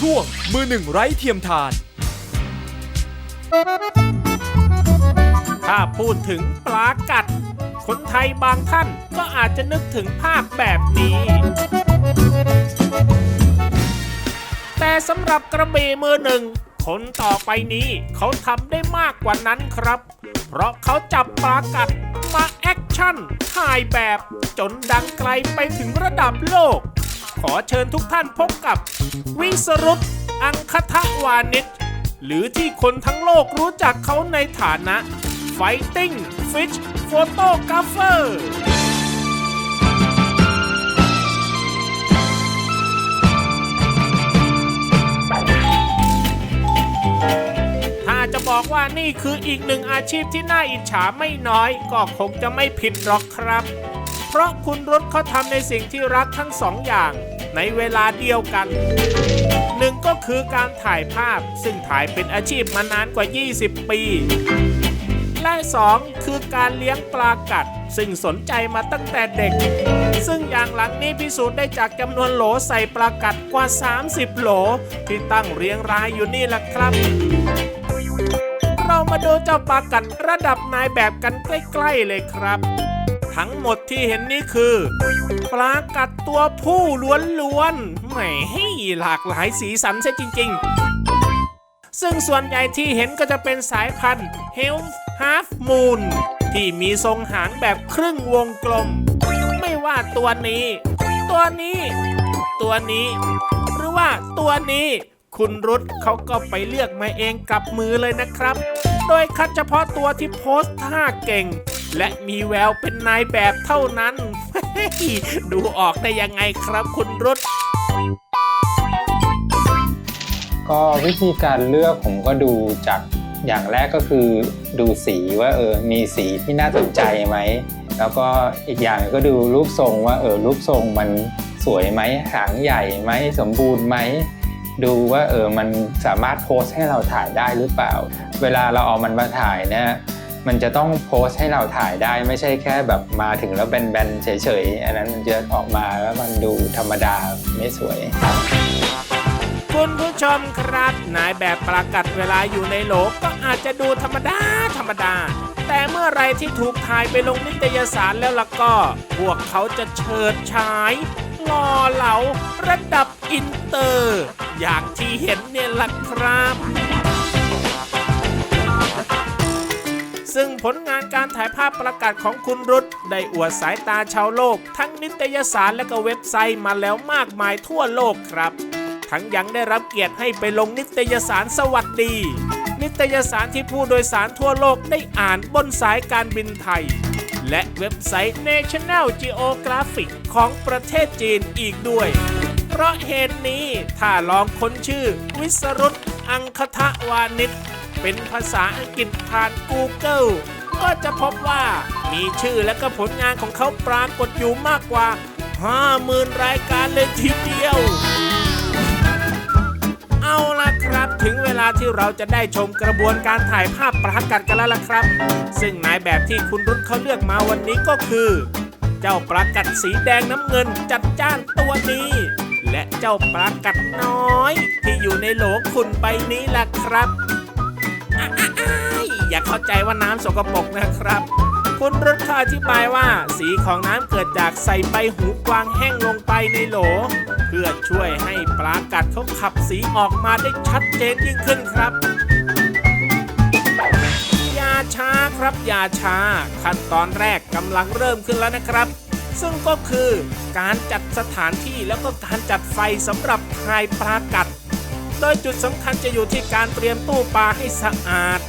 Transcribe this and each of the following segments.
ช่วงมือหนึ่งไร้เทียมทาน ถ้าพูดถึงปลากัด คนไทยบางท่านก็อาจจะนึกถึงภาพแบบนี้ แต่สำหรับกระบี่มือหนึ่งคนต่อไปนี้เขาทำได้มากกว่านั้นครับ เพราะเขาจับปลากัดมาแอคชั่นถ่ายแบบ จนดังไกลไปถึงระดับโลก ขอเชิญทุกท่านพบกับ วิสรุตอังคทวานิชหรือที่คนทั้งโลกรู้จักเขาในฐานะ Fighting Fish Photographer ถ้าจะบอกว่านี่คืออีกหนึ่งอาชีพที่น่าอิจฉาไม่น้อย ก็คงจะไม่ผิดหรอกครับ เพราะคุณรถเขาทำในสิ่งที่รักทั้งสองอย่าง ในเวลาเดียวกันหนึ่งก็คือการถ่ายภาพซึ่งถ่ายเป็นอาชีพมานานกว่า 20 ปี และสองคือการเลี้ยงปลากัด ซึ่งสนใจมาตั้งแต่เด็ก ซึ่งอย่างหลังนี้พิสูจน์ได้จากจำนวนโหลใส่ปลากัดกว่า 30 โหล ที่ตั้งเรียงรายอยู่นี่แหละครับเรามาดูเจ้าปลากัดระดับนายแบบกันใกล้ ๆ เลยครับ ทั้งหมดที่เห็นนี่คือ ปลากัดตัวผู้ล้วนๆแหมหลากหลายสีสันซะจริง ๆ ซึ่งส่วนใหญ่ที่เห็นก็จะเป็นสายพันธุ์ h e l f Half Moon ที่มีทรงหางแบบครึ่งวงกลม ไม่ว่าตัวนี้ ตัวนี้ ตัวนี้ หรือว่าตัวนี้ คุณรุตเขาก็ไปเลือกมาเองกับมือเลยนะครับ โดยคัดเฉพาะตัวที่โพสท่าเก่ง และมีแววเป็นนายแบบเท่านั้น ดูออกได้ยังไงครับคุณรุตก็วิธีการเลือกผมก็ดูจากอย่างแรกก็คือดูสีว่าเออมีสีที่น่าสนใจไหม แล้วก็อีกอย่างก็ดูรูปทรงว่าเออรูปทรงมันสวยไหมหางใหญ่ไหมสมบูรณ์ไหมดูว่าเออมันสามารถโพสให้เราถ่ายได้หรือเปล่า เวลาเราเอามันมาถ่ายเนี่ย มันจะต้องโพสต์ให้เราถ่ายได้ไม่ใช่แค่แบบมาถึงแล้วแบนๆเฉยๆ อันนั้นมันจะออกมาแล้วมันดูธรรมดาไม่สวย คุณผู้ชมครับนายแบบปลากัดเวลาอยู่ในโหลก็อาจจะดูธรรมดาธรรมดา แต่เมื่อไรที่ถูกถ่ายไปลงนิตยสารแล้วล่ะก็ พวกเขาจะเฉิดฉายหล่อเหลาระดับอินเตอร์ อย่างที่เห็นเนี่ยล่ะครับ ซึ่งผลงานการถ่ายภาพประกาศของคุณรุตได้อวดสายตาชาวโลก ทั้งนิตยสารและก็เว็บไซต์มาแล้วมากมายทั่วโลกครับ ทั้งยังได้รับเกียรติให้ไปลงนิตยสารสวัสดี นิตยสารที่ผู้โดยสารทั่วโลกได้อ่านบนสายการบินไทย และเว็บไซต์ National Geographic ของประเทศจีนอีกด้วย เพราะเหตุนี้ถ้าลองค้นชื่อวิสรุตอังคทวานิช เป็นภาษาอังกฤษผ่าน Google ก็จะพบว่ามีชื่อและก็ผลงานของเขาปรากฏอยู่มากกว่า 50,000 รายการเลยทีเดียว เอาล่ะครับถึงเวลาที่เราจะได้ชมกระบวนการถ่ายภาพประกัดกันแล้วล่ะครับ ซึ่งนายแบบที่คุณรุ่นเขาเลือกมาวันนี้ก็คือ เจ้าปลากัดสีแดงน้ำเงินจัดจ้านตัวนี้และเจ้าปลากัดน้อย ที่อยู่ในโหลขุ่นใบนี้ล่ะครับ อย่าเข้าใจว่าน้ำสกปรกนะครับ คุณรถเขาอธิบายว่า สีของน้ำเกิดจากใส่ใบหูกวางแห้งลงไปในโหล เพื่อช่วยให้ปลากัดเขาขับสีออกมาได้ชัดเจนยิ่งขึ้นครับอย่าช้าครับอย่าช้า ขั้นตอนแรกกำลังเริ่มขึ้นแล้วนะครับซึ่งก็คือการจัดสถานที่แล้วก็การจัดไฟสำหรับถ่ายปลากัด โดยจุดสำคัญจะอยู่ที่การเตรียมตู้ปลาให้สะอาด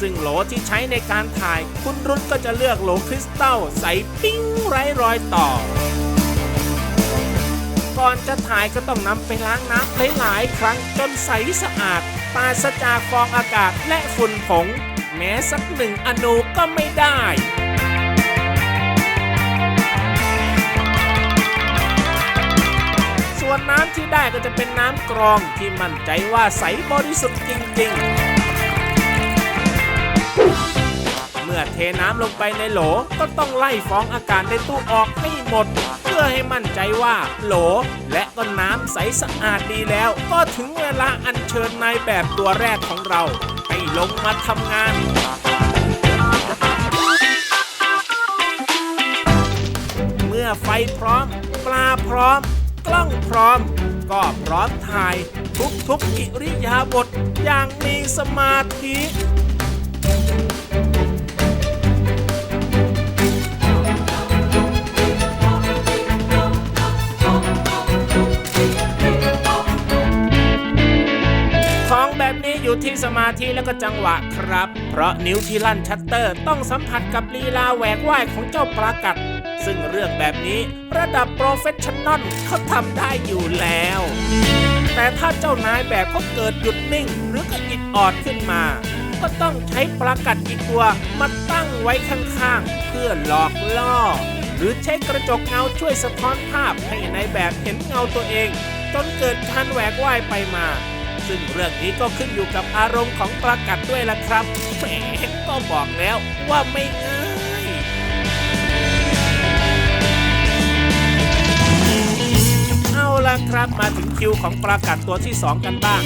ซึ่งโหลที่ใช้ในการถ่าย คุณรุ่นก็จะเลือกโหลคริสตัลใสปิ้งไร้รอยต่อ ก่อนจะถ่ายก็ต้องนำไปล้างน้ำหลายๆครั้งจนใสสะอาดปราศจากฟองอากาศและฝุ่นผง แม้สักหนึ่งอนูก็ไม่ได้ ส่วนน้ำที่ได้ก็จะเป็นน้ำกรองที่มั่นใจว่าใสบริสุทธิ์จริง ๆ เมื่อเทน้ำลงไปในโหลก็ต้องไล่ฟองอากาศในตู้ออกให้หมด เพื่อพื่อให้มั่นใจว่าโหลและก็น้ำใสสะอาดดีแล้ว ก็ถึงเวลาอัญเชิญนายแบบตัวแรกของเรา ให้ลงมาทำงานเมื่อไฟพร้อม ปลาพร้อม กล้องพร้อม ก็พร้อมถ่ายทุกๆอิริยาบถอย่างมีสมาธิของแบบนี้อยู่ที่สมาธิแล้วก็จังหวะครับ เพราะนิ้วที่ลั่นชัตเตอร์ต้องสัมผัสกับลีลาแหวกว่ายของเจ้าปลากัด ซึ่งเรื่องแบบนี้ระดับโปรเฟชชั่นนอลเขาทำได้อยู่แล้ว แต่ถ้าเจ้านายแบบเขาเกิดหยุดนิ่ง หรือก็อิดออดขึ้นมา ก็ต้องใช้ปลากัดอีกตัวมาตั้งไว้ข้างๆ เพื่อหลอกล่อ หรือใช้กระจกเงาช่วยสะท้อนภาพให้ในายแบบเห็นเงาตัวเอง จนเกิดการแหวกว่ายไปมาซึ่งเรื่องนี้ก็ขึ้นอยู่กับอารมณ์ของปลากัดด้วยล่ะครับแหมก็บอกแล้วว่าไม่ง่าย ละครับมาถึงคิวของปลากัดตัวที่ 2 กันบ้าง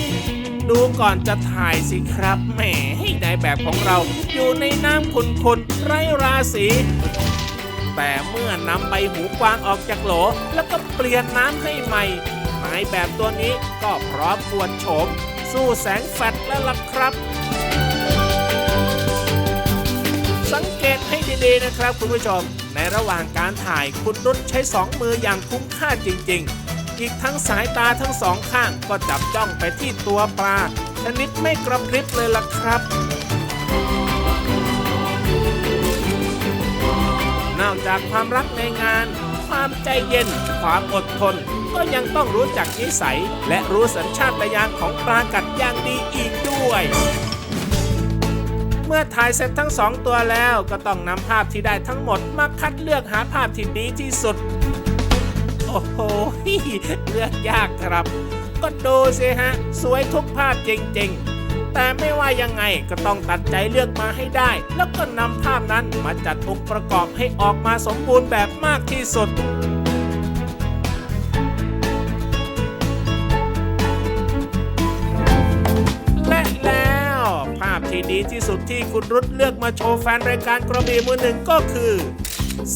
ดูก่อนจะถ่ายสิครับแหมให้นายแบบของเราอยู่ในน้ำขุนๆ ไร้ราศีแต่เมื่อนำใบหูกวางออกจากโหล แล้วก็เปลี่ยนน้ำให้ใหม่นายแบบตัวนี้ก็พร้อมกวนโฉม สู้แสงแฟลชแล้วล่ะครับ สังเกตให้ดีๆนะครับคุณผู้ชม ในระหว่างการถ่ายคุณรุ่นใช้สองมืออย่างคุ้มค่าจริง ๆ อีกทั้งสายตาทั้งสองข้างก็จับจ้องไปที่ตัวปลา ชนิดไม่กระพริบเลยล่ะครับ นอกจากความรักในงาน ความใจเย็น ความอดทน ก็ยังต้องรู้จักนิสัย และรู้สัญชาตญาณของปลากัดอย่างดีอีกด้วยเมื่อถ่ายเสร็จทั้งสองตัวแล้วก็ต้องนำภาพที่ได้ทั้งหมดมาคัดเลือกหาภาพที่ดีที่สุด อ้โหเลือกยากครับ ก็ดูสิฮะ สวยทุกภาพจริงๆ แต่ไม่ว่ายังไงก็ต้องตัดใจเลือกมาให้ได้ แล้วก็นำภาพนั้นมาจัดองค์ประกอบให้ออกมาสมบูรณ์แบบมากที่สุดและแล้วภาพที่ดีที่สุดที่คุณรุตเลือกมาโชว์แฟนรายการกระบี่มือหนึ่งก็คือ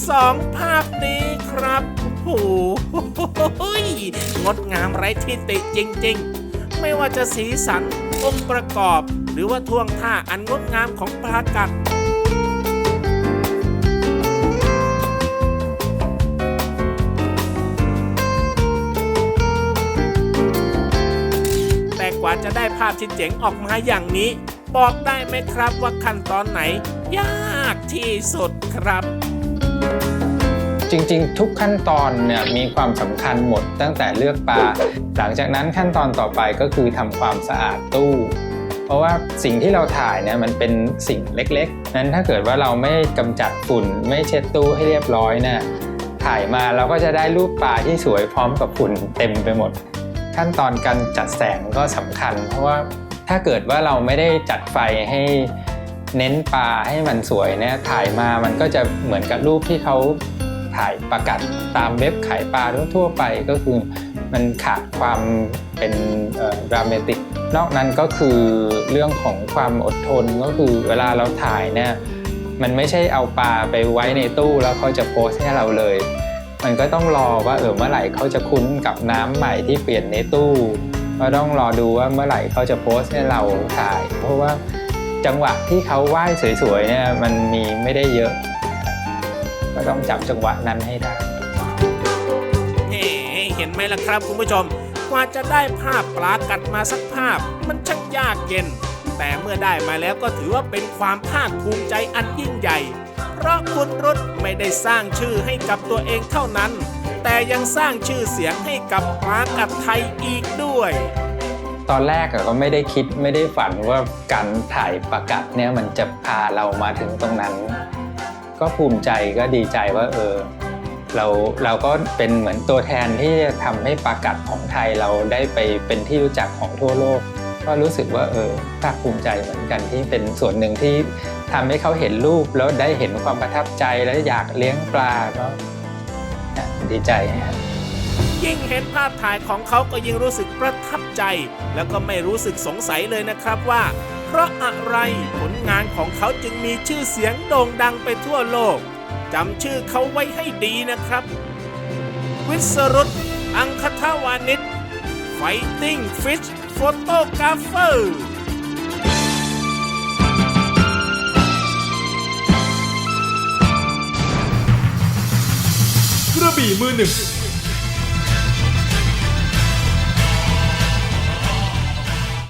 สองภาพนี้ครับโอ้โหงดงามไร้ที่ติจริง ๆ ไม่ว่าจะสีสันองค์ประกอบ หรือว่าท่วงท่าอันงดงามของปลากัดแต่กว่าจะได้ภาพที่เจ๋งออกมาอย่างนี้ บอกได้ไหมครับว่าขั้นตอนไหน ยากที่สุดครับ จริงๆ ทุกขั้นตอนเนี่ยมีความสำคัญหมดตั้งแต่เลือกปลา หลังจากนั้นขั้นตอนต่อไปก็คือทำความสะอาดตู้ เพราะว่าสิ่งที่เราถ่ายเนี่ยมันเป็นสิ่งเล็กๆ นั้นถ้าเกิดว่าเราไม่กำจัดฝุ่นไม่เช็ดตู้ให้เรียบร้อยเนี่ยถ่ายมาเราก็จะได้รูปปลาที่สวยพร้อมกับฝุ่นเต็มไปหมด ขั้นตอนการจัดแสงก็สำคัญ เพราะว่าถ้าเกิดว่าเราไม่ได้จัดไฟให้เน้นปลาให้มันสวยเนี่ยถ่ายมามันก็จะเหมือนกับรูปที่เขา ถ่ายประกาศตามเว็บขายปลาทั่วๆไปก็คือมันขาดความเป็นดรามาติก นอกนั้นก็คือเรื่องของความอดทนก็คือเวลาเราถ่ายเนี่ยมันไม่ใช่เอาปลาไปไว้ในตู้แล้วเขาจะโพสให้เราเลย มันก็ต้องรอว่าเออเมื่อไหร่เขาจะคุ้นกับน้ำใหม่ที่เปลี่ยนในตู้ก็ต้องรอดูว่าเมื่อไหร่เขาจะโพสให้เราถ่าย เพราะว่าจังหวะที่เขาไหว้สวยๆเนี่ยมันมีไม่ได้เยอะ ก็ต้องจับจังหวะนั้นให้ได้เฮ้เห็นไหมล่ะครับคุณผู้ชม กว่าจะได้ภาพปลากัดมาสักภาพ มันช่างยากเย็น แต่เมื่อได้มาแล้วก็ถือว่าเป็นความภาคภูมิใจอันยิ่งใหญ่ เพราะคุณรุตไม่ได้สร้างชื่อให้กับตัวเองเท่านั้น แต่ยังสร้างชื่อเสียงให้กับปลากัดไทยอีกด้วยตอนแรกอะก็ไม่ได้คิดไม่ได้ฝันว่าการถ่ายประกาศเนี่ยมันจะพาเรามาถึงตรงนั้น ก็ภูมิใจก็ดีใจว่าเออเราเราก็เป็นเหมือนตัวแทนที่จะทำให้ประกาศของไทยเราได้ไปเป็นที่รู้จักของทั่วโลก ก็รู้สึกว่าเออภาคภูมิใจเหมือนกันที่เป็นส่วนหนึ่งที่ทำให้เขาเห็นรูปแล้วได้เห็นความประทับใจแล้วอยากเลี้ยงปลาก็ดีใจยิ่งเห็นภาพถ่ายของเขาก็ยิ่งรู้สึกประทับใจ แล้วก็ไม่รู้สึกสงสัยเลยนะครับว่า ราะอะไรผลงานของเขาจึงมีชื่อเสียงโด่งดังไปทั่วโลกจำชื่อเขาไว้ให้ดีนะครับ วิสรุตอังคทวานิช Fighting Fish Photographer กระบี่มือหนึ่ง